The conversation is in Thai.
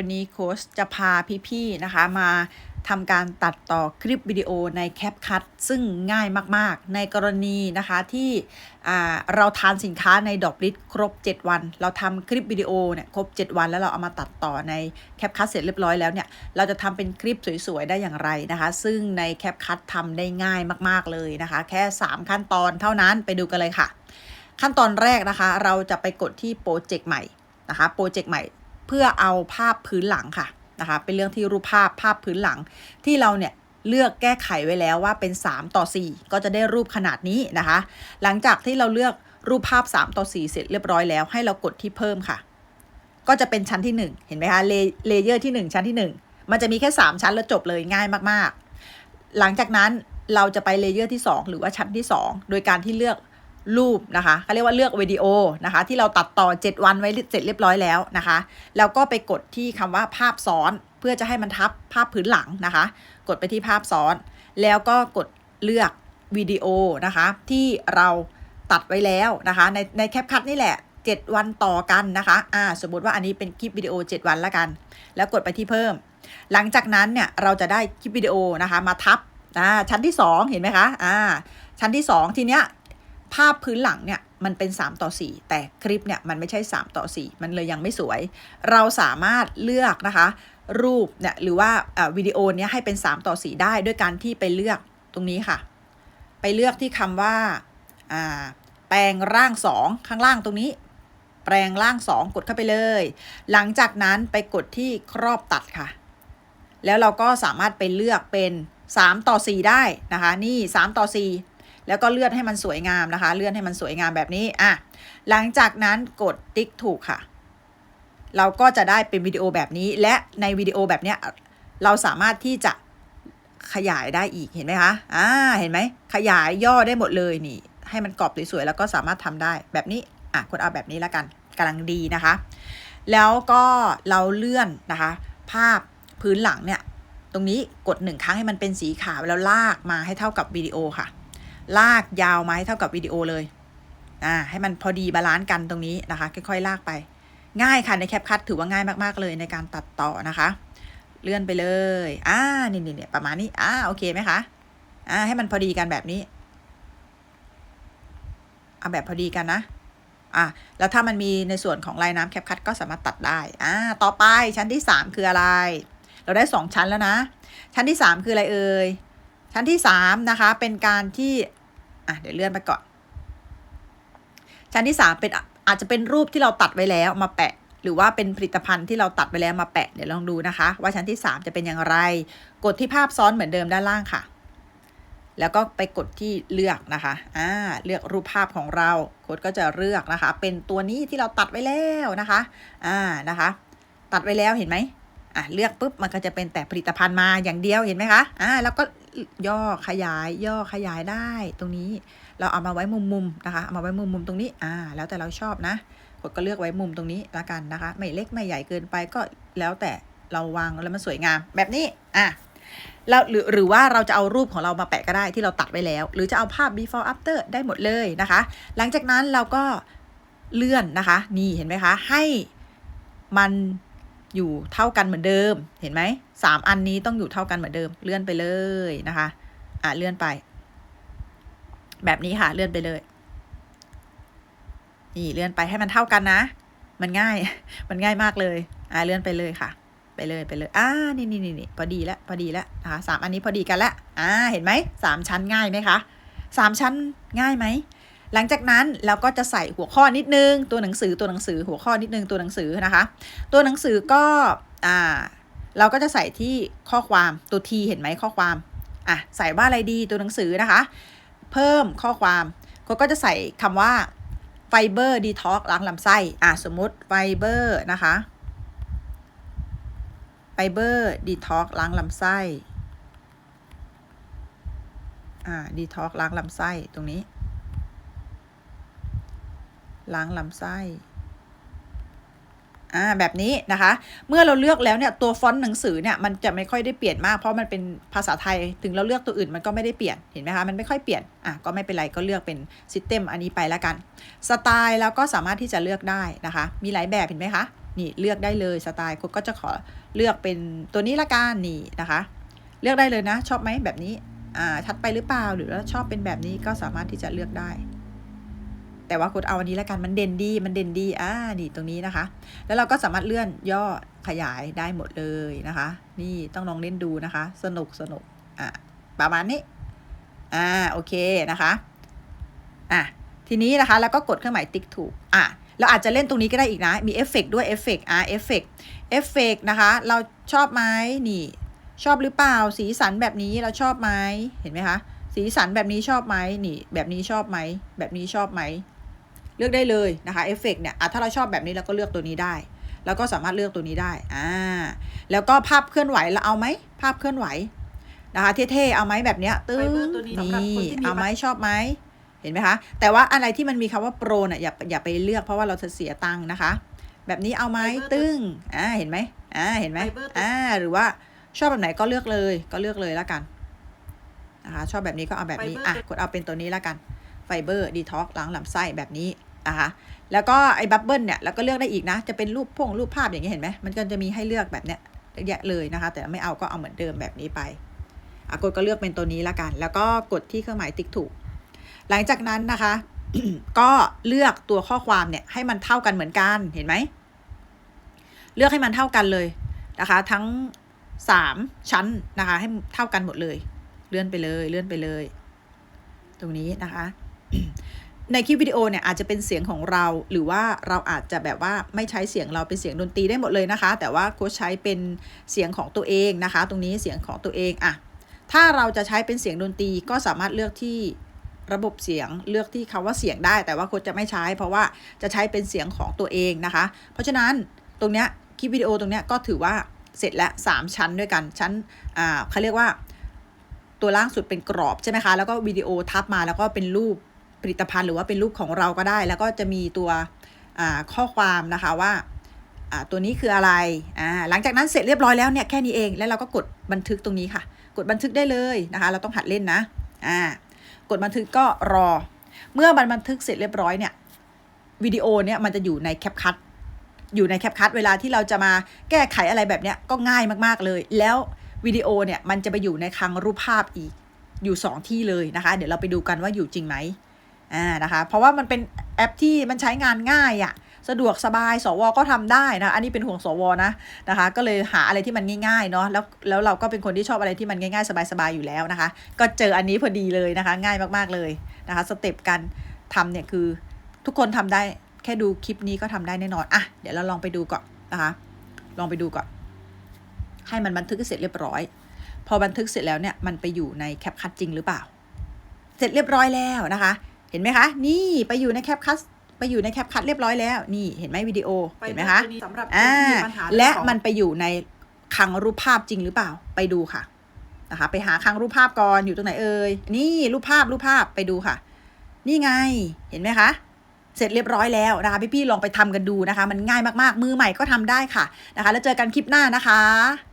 วันนี้โค้ชจะพาพี่ๆนะคะมาทำการตัดต่อคลิปวิดีโอใน CapCut ซึ่งง่ายมากๆ ในกรณีนะคะที่เราทานสินค้าในดอกลิสครบ 7 วัน เราทำคลิปวิดีโอเนี่ยครบ 7 วันแล้วเราเอามาตัดต่อใน CapCut เสร็จเรียบร้อยแล้วเนี่ยเราจะทำเป็นคลิปสวยๆ ได้อย่างไรนะคะ ซึ่งใน CapCut ทำได้ง่ายมากๆเลยนะคะ แค่ 3 ขั้นตอนเท่านั้นไปดูกันเลยค่ะ ขั้นตอนแรกนะคะ เราจะไปกดที่โปรเจกต์ใหม่นะคะโปรเจกต์ใหม่ เพื่อเอาภาพพื้นหลังค่ะนะคะเป็นเรื่องที่รูปภาพภาพพื้นหลัง ที่เราเนี่ยเลือกแก้ไขไว้แล้วว่าเป็น 3 ต่อ 4 ก็จะได้รูปขนาดนี้นะคะ หลังจากที่เราเลือกรูปภาพ 3 ต่อ 4 เสร็จเรียบร้อยแล้วให้เรากดที่เพิ่มค่ะ ก็จะเป็นชั้นที่ 1 เห็นไหมคะเลเยอร์ที่ 1 ชั้นที่ 1 มันจะมีแค่ 3 ชั้นแล้วจบเลยง่ายมากๆ หลังจากนั้นเราจะไปเลเยอร์ที่ 2 หรือว่าชั้นที่ 2 โดยการที่เลือก รูปนะคะเขาเรียกว่าเลือกวิดีโอนะคะ ที่เราตัดต่อ 7 วันไว้เสร็จเรียบร้อยแล้วนะคะ แล้วก็ไปกดที่คำว่าภาพซ้อนเพื่อจะให้มันทับภาพพื้นหลังนะคะ กดไปที่ภาพซ้อน แล้วก็กดเลือกวิดีโอนะคะ ที่เราตัดไว้แล้วนะคะ ในในแคปคัทนี่แหละ 7 วันต่อกันนะคะอ่าสมมติว่าอันนี้เป็นคลิปวิดีโอ 7 วันละกัน แล้วกดไปที่เพิ่ม หลังจากนั้นเนี่ยเราจะได้คลิปวิดีโอนะคะมาทับอ่าชั้นที่ 2 เห็นไหมคะอ่าชั้นที่ 2 ทีเนี้ย ภาพพื้นหลังเนี่ยมันเป็น 3 ต่อ 4 แต่คลิปเนี่ยมันไม่ใช่ 3 ต่อ 4 มันเลยยังไม่สวย เราสามารถเลือกนะคะ รูปเนี่ยหรือว่าวิดีโอเนี้ยให้เป็น 3 ต่อ 4 ได้ด้วยการที่ไปเลือกตรงนี้ค่ะ ไปเลือกที่คำว่าแปลงร่าง 2 ข้างล่างตรงนี้ แปลงร่าง 2 กดเข้าไปเลย หลังจากนั้นไปกดที่ครอบตัดค่ะ แล้วเราก็สามารถไปเลือกเป็น 3 ต่อ 4 ได้นะคะ นี่ 3 ต่อ 4 แล้วก็เลื่อนให้มันสวยงามนะคะ เลื่อนให้มันสวยงามแบบนี้อะหลังจากนั้นกดติ๊กถูกค่ะ เราก็จะได้เป็นวิดีโอแบบนี้ และในวิดีโอแบบเนี้ยเราสามารถที่จะขยายได้อีกเห็นไหมคะอ่าเห็นไหมขยายย่อได้หมดเลยนี่ ให้มันกรอบสวยๆแล้วก็สามารถทำได้แบบนี้อะคนเอาแบบนี้แล้วกันกำลังดีนะคะ แล้วก็เราเลื่อนนะคะ ภาพพื้นหลังเนี่ย ตรงนี้กดหนึ่งครั้งให้มันเป็นสีขาวแล้วลากมาให้เท่ากับวิดีโอค่ะ ลากยาวไหมเท่ากับวิดีโอเลยอ่าให้มันพอดีบาลานซ์กันตรงนี้นะคะ ค่อยๆ ลากไป ง่ายค่ะในแคปคัทถือว่าง่ายมากๆเลยในการตัดต่อนะคะ เลื่อนไปเลยอ่านี่นี่เนี่ยประมาณนี้อ่าโอเคไหมคะอ่าให้มันพอดีกันแบบนี้เอาแบบพอดีกันนะอะแล้วถ้ามันมีในส่วนของลายน้ำแคปคัทก็สามารถตัดได้อ่าต่อไปชั้นที่สามคืออะไร เราได้สองชั้นแล้วนะ ชั้นที่สามคืออะไรเอ่ยชั้นที่สามนะคะเป็นการที่ อะเดี๋ยวเลื่อนไปก่อน ชั้นที่สามเป็นอาจจะเป็นรูปที่เราตัดไว้แล้วมาแปะ หรือว่าเป็นผลิตภัณฑ์ที่เราตัดไปแล้วมาแปะเดี๋ยวลองดูนะคะ ว่าชั้นที่ 3 จะเป็นอย่างไร กดที่ภาพซ้อนเหมือนเดิมด้านล่างค่ะ แล้วก็ไปกดที่เลือกนะคะอ่าเลือกรูปภาพของเราโค้ดก็จะเลือกนะคะ เป็นตัวนี้ที่เราตัดไว้แล้วนะคะอ่านะคะ ตัดไว้แล้วเห็นไหมอะเลือกปุ๊บมันก็จะเป็นแต่ผลิตภัณฑ์มาอย่างเดียวเห็นไหมคะอ่าแล้วก็ ย่อขยาย ย่อขยายได้ตรงนี้ เราเอามาไว้มุมมุมนะคะเอามาไว้มุมมุมตรงนี้อ่า แล้วแต่เราชอบนะกดก็เลือกไว้มุมตรงนี้ละกันนะคะ ไม่เล็กไม่ใหญ่เกินไปก็แล้วแต่เราวางแล้วมันสวยงาม แบบนี้อะแล้วหรือหรือว่าเราจะเอารูปของเรามาแปะก็ได้ที่เราตัดไว้แล้ว หรือจะเอาภาพ before after ได้หมดเลยนะคะ หลังจากนั้นเราก็เลื่อนนะคะ นี่เห็นไหมคะ ให้มัน อยู่เท่ากันเหมือนเดิม เห็นไหมสามอันนี้ต้องอยู่เท่ากันเหมือนเดิม เลื่อนไปเลยนะคะ อะเลื่อนไป แบบนี้ค่ะ เลื่อนไปเลย นี่เลื่อนไปให้มันเท่ากันนะ มันง่าย มันง่ายมากเลย อะเลื่อนไปเลยค่ะ ไปเลยไปเลย อ่า นี่นี่นี่พอดีแล้วพอดีแล้วนะคะสามอันนี้พอดีกันแล้ว อ่า เห็นไหมสามชั้นง่ายไหมคะสามชั้นง่ายไหม หลังจากนั้นเราก็จะใส่หัวข้อนิดนึง ตัวหนังสือตัวหนังสือหัวข้อนิดนึงตัวหนังสือนะคะ ตัวหนังสือก็อ่าเราก็จะใส่ที่ข้อความตัวทีเห็นไหมข้อความอะใส่ว่าอะไรดีตัวหนังสือนะคะ เพิ่มข้อความเขาก็จะใส่คำว่าไฟเบอร์ดีท็อกล้างลำไส้อะสมมติไฟเบอร์นะคะไฟเบอร์ดีท็อกล้างลำไส้อ่าดีท็อกล้างลำไส้ตรงนี้ ล้างลำไส้อ่าแบบนี้นะคะ เมื่อเราเลือกแล้วเนี่ยตัวฟอนต์หนังสือเนี่ยมันจะไม่ค่อยได้เปลี่ยนมากเพราะมันเป็นภาษาไทยถึงเราเลือกตัวอื่นมันก็ไม่ได้เปลี่ยนเห็นไหมคะมันไม่ค่อยเปลี่ยนอะก็ไม่เป็นไรก็เลือกเป็นซิสเต็มอันนี้ไปแล้วกันสไตล์แล้วก็สามารถที่จะเลือกได้นะคะ มีหลายแบบเห็นไหมคะนี่เลือกได้เลยสไตล์คุณก็จะขอเลือกเป็นตัวนี้ละกันนี่นะคะ เลือกได้เลยนะ ชอบไหมแบบนี้อ่าชัดไปหรือเปล่าหรือว่าชอบเป็นแบบนี้ก็สามารถที่จะเลือกได้ แต่ว่าคุณเอาอันนี้และกันมันเด่นดีมันเด่นดีอ่านี่ตรงนี้นะคะ แล้วเราก็สามารถเลื่อนย่อขยายได้หมดเลยนะคะ นี่ต้องลองเล่นดูนะคะ สนุกสนุกอะประมาณนี้อ่าโอเคนะคะอะทีนี้นะคะแล้วก็กดเครื่องหมายติ๊กถูกอะเราอาจจะเล่นตรงนี้ก็ได้อีกนะ มีเอฟเฟกด้วยเอฟเฟกอะเอฟเฟกเอฟเฟกนะคะ เราชอบไหมนี่ ชอบหรือเปล่า สีสันแบบนี้เราชอบไหมเห็นไหมคะสีสันแบบนี้ชอบไหมนี่ แบบนี้ชอบไหมแบบนี้ชอบไหม เลือกได้เลยนะคะเอฟเฟกเนี่ยอะถ้าเราชอบแบบนี้เราก็เลือกตัวนี้ได้ แล้วก็สามารถเลือกตัวนี้ได้อ่าแล้วก็ภาพเคลื่อนไหวเราเอาไหมภาพเคลื่อนไหวนะคะเท่ๆเอาไหมแบบเนี้ยตึ้ไฟงเบอร์ตัวนี้สำหรับนี่คนที่มีเอาไหมชอบไหมเห็นไหมคะ แต่ว่าอะไรที่มันมีคำว่าโปรเนี่ยอย่าอย่าไปเลือกเพราะว่าเราจะเสียตังค์นะคะ แบบนี้เอาไหมไฟเบอร์ตัวตึ้งอ่าเห็นไหมอ่าเห็นไหมไฟเบอร์ตัวอ่าหรือว่าชอบแบบไหนก็เลือกเลยก็เลือกเลยละกันนะคะชอบแบบนี้ก็เอาแบบนี้อะกดเอาเป็นตัวนี้ละกันไฟเบอร์ดีท็อกล้างลำไส้แบบนี้ นะคะแล้วก็ไอ้บับเบิลเนี่ยเราก็เลือกได้อีกนะ จะเป็นรูปพงรูปภาพอย่างนี้เห็นไหมมันก็จะมีให้เลือกแบบเนี้ยเยอะแยะเลยนะคะ แต่ไม่เอาก็เอาเหมือนเดิมแบบนี้ไปกดก็เลือกเป็นตัวนี้ละกัน แล้วก็กดที่เครื่องหมายติ๊กถูก หลังจากนั้นนะคะ ก็เลือกตัวข้อความเนี่ยให้มันเท่ากันเหมือนกันเห็นไหมเลือกให้มันเท่ากันเลยนะคะ ทั้งสามชั้นนะคะ ให้เท่ากันหมดเลย เลื่อนไปเลย เลื่อนไปเลย ตรงนี้นะคะ ในคลิปวิดีโอเนี่ยอาจจะเป็นเสียงของเรา หรือว่าเราอาจจะแบบว่าไม่ใช้เสียงเราเป็นเสียงดนตรีได้หมดเลยนะคะ แต่ว่าโค้ชใช้เป็นเสียงของตัวเองนะคะ ตรงนี้เสียงของตัวเองอะถ้าเราจะใช้เป็นเสียงดนตรีก็สามารถเลือกที่ระบบเสียงเลือกที่คำว่าเสียงได้ แต่ว่าโค้ชจะไม่ใช้ เพราะว่าจะใช้เป็นเสียงของตัวเองนะคะ เพราะฉะนั้นตรงเนี้ยคลิปวิดีโอตรงเนี้ยก็ถือว่าเสร็จแล้วสามชั้นด้วยกันชั้นอ่าเขาเรียกว่าตัวล่างสุดเป็นกรอบใช่ไหมคะ แล้วก็วิดีโอทับมาแล้วก็เป็นรูป ผลิตภัณฑ์หรือว่าเป็นรูปของเราก็ได้ แล้วก็จะมีตัวข้อความนะคะว่าตัวนี้คืออะไร หลังจากนั้นเสร็จเรียบร้อยแล้วเนี่ยแค่นี้เอง แล้วเราก็กดบันทึกตรงนี้ค่ะ กดบันทึกได้เลยนะคะ เราต้องหัดเล่นนะกดบันทึกก็รอ เมื่อบันทึกเสร็จเรียบร้อยเนี่ยวิดีโอเนี่ยมันจะอยู่ในแคปคัทอยู่ในแคปคัทเวลาที่เราจะมาแก้ไขอะไรแบบเนี้ยก็ง่ายมากๆเลย แล้ววิดีโอเนี่ยมันจะไปอยู่ในคลังรูปภาพอีกอยู่ 2 ที่เลยนะคะ เดี๋ยวเราไปดูกันว่าอยู่จริงไหม อ่านะคะเพราะว่ามันเป็นแอปที่มันใช้งานง่ายอะ่ะสะดวกสบาย สวก็ทำได้นะ อันนี้เป็นห่วงสวนะนะคะ ก็เลยหาอะไรที่มันง่ายๆเนาะ แล้วแล้วเราก็เป็นคนที่ชอบอะไรที่มันง่ายๆ สบายๆอยู่แล้วนะคะ ก็เจออันนี้พอดีเลยนะคะ ง่ายมากๆเลยนะคะ สเต็ปการทำเนี่ยคือทุกคนทำได้แค่ดูคลิปนี้ก็ทำได้แน่นอน อะ เดี๋ยวเราลองไปดูก่อนนะคะ ลองไปดูก่อน ให้มันบันทึกเสร็จเรียบร้อย พอบันทึกเสร็จแล้วเนี่ย มันไปอยู่ในแคปคัทจริงหรือเปล่า เสร็จเรียบร้อยแล้วนะคะ ห็นไหมคะ นี่ไปอยู่ในแคปคัทไปอยู่ในแคปคัทเรียบร้อยแล้ว นี่เห็นไหมวิดีโอ เห็นไหมคะฟบอร์ตัวนี้สำหรับคนอ่าที่มีปัญหาและเรื่องของมันไปอยู่ในคลังรูปภาพจริงหรือเปล่าไปดูค่ะนะคะไปหาคลังรูปภาพก่อนอยู่ตรงไหนเอ่ยนี่รูปภาพรูปภาพไปดูค่ะ นี่ไงเห็นไหมคะเสร็จเรียบร้อยแล้วนะคะพี่ๆลองไปทำกันดูนะคะ มันง่ายมากๆมือใหม่ก็ทำได้ค่ะนะคะ แล้วเจอกันคลิปหน้านะคะ